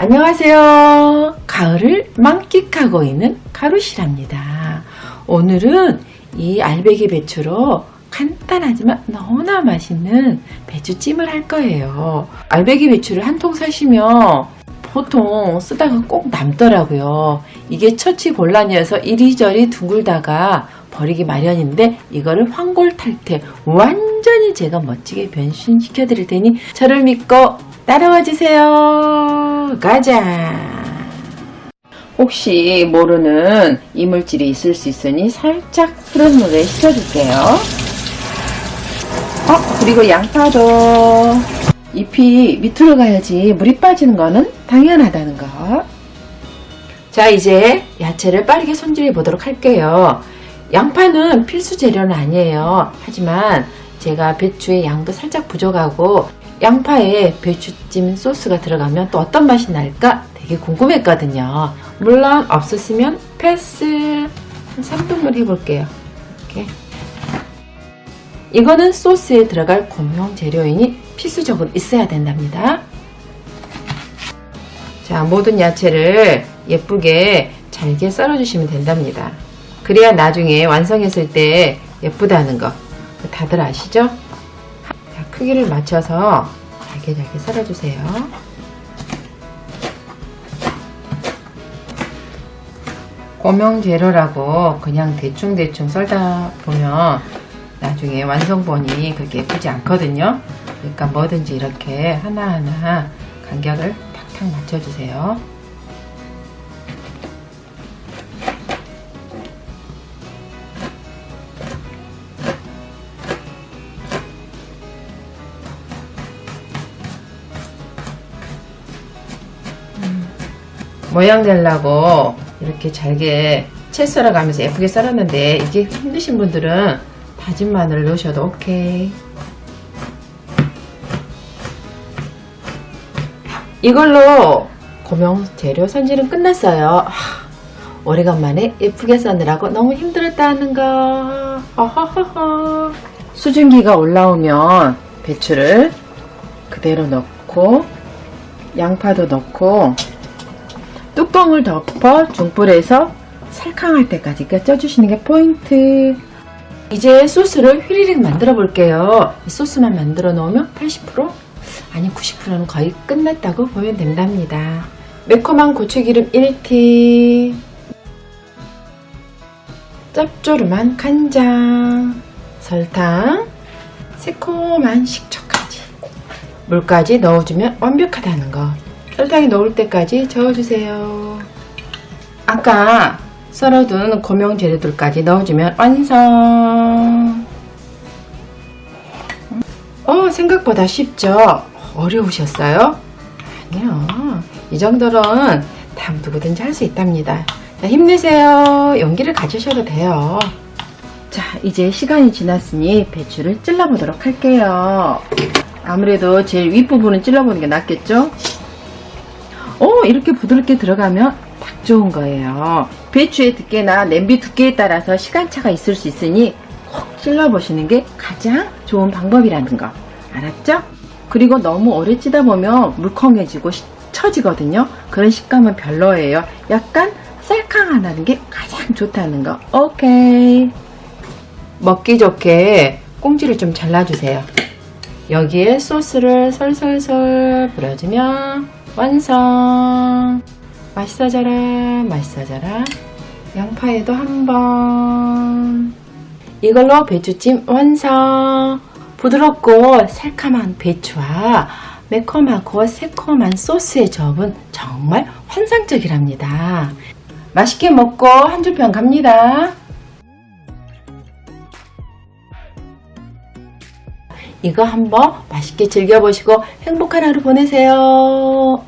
안녕하세요. 가을을 만끽하고 있는 가루시랍니다. 오늘은 이 알배기 배추로 간단하지만 너무나 맛있는 배추찜을 할 거예요. 알배기 배추를 한 통 사시면 보통 쓰다가 꼭 남더라고요. 이게 처치 곤란이어서 이리저리 둥글다가 버리기 마련인데 이거를 황골탈태 완전히 제가 멋지게 변신시켜 드릴 테니 저를 믿고 따라와 주세요. 가자. 혹시 모르는 이물질이 있을 수 있으니 살짝 흐른 물에 식혀줄게요. 어, 그리고 양파도 잎이 밑으로 가야지 물이 빠지는 거는 당연하다는 거. 자, 이제 야채를 빠르게 손질해 보도록 할게요. 양파는 필수 재료는 아니에요. 하지만 제가 배추의 양도 살짝 부족하고 양파에 배추찜 소스가 들어가면 또 어떤 맛이 날까 되게 궁금했거든요. 물론 없었으면 패스 한 3분물 해볼게요. 이렇게. 이거는 소스에 들어갈 공용 재료이니 필수적으로 있어야 된답니다. 자, 모든 야채를 예쁘게 잘게 썰어주시면 된답니다. 그래야 나중에 완성했을 때 예쁘다는 거 다들 아시죠? 자, 크기를 맞춰서 잘게 잘게 썰어주세요. 고명 재료라고 그냥 대충대충 썰다 보면 나중에 완성본이 그렇게 예쁘지 않거든요. 그러니까 뭐든지 이렇게 하나하나 간격을 탁탁 맞춰주세요. 모양 내려고 이렇게 잘게 채 썰어가면서 예쁘게 썰었는데 이게 힘드신 분들은 다진 마늘을 넣으셔도 오케이. 이걸로 고명 재료 손질은 끝났어요. 하, 오래간만에 예쁘게 써느라고 너무 힘들었다는 거. 수증기가 올라오면 배추를 그대로 넣고 양파도 넣고 뚜껑을 덮어 중불에서 살캉할 때까지 껴주시는 게 포인트. 이제 소스를 휘리릭 만들어 볼게요. 이 소스만 만들어 놓으면 80% 아니 90%는 거의 끝났다고 보면 된답니다. 매콤한 고추기름 1티 짭조름한 간장 설탕 새콤한 식초까지 물까지 넣어주면 완벽하다는 거 설탕이 녹을 때까지 저어주세요. 아까 썰어둔 고명 재료들까지 넣어주면 완성. 어, 생각보다 쉽죠? 어려우셨어요? 아니요. 이 정도는 다 누구든지 할 수 있답니다. 자, 힘내세요. 용기를 가지셔도 돼요. 자, 이제 시간이 지났으니 배추를 찔러보도록 할게요. 아무래도 제일 윗부분은 찔러보는 게 낫겠죠? 오, 이렇게 부드럽게 들어가면 딱 좋은 거예요. 배추의 두께나 냄비 두께에 따라서 시간차가 있을 수 있으니 콕 찔러보시는 게 가장 좋은 방법이라는 거. 알았죠? 그리고 너무 오래 찌다 보면 물컹해지고 시- 처지거든요. 그런 식감은 별로예요. 약간 쌀캉하다는 게 가장 좋다는 거. 오케이. 먹기 좋게 꽁지를 좀 잘라주세요. 여기에 소스를 솔솔솔 뿌려주면 완성! 맛있어져라, 맛있어져라. 양파에도 한 번. 이걸로 배추찜 완성! 부드럽고 새카만 배추와 매콤하고 새콤한 소스의 조합은 정말 환상적이랍니다. 맛있게 먹고 한 줄 평 갑니다. 이거 한번 맛있게 즐겨보시고 행복한 하루 보내세요.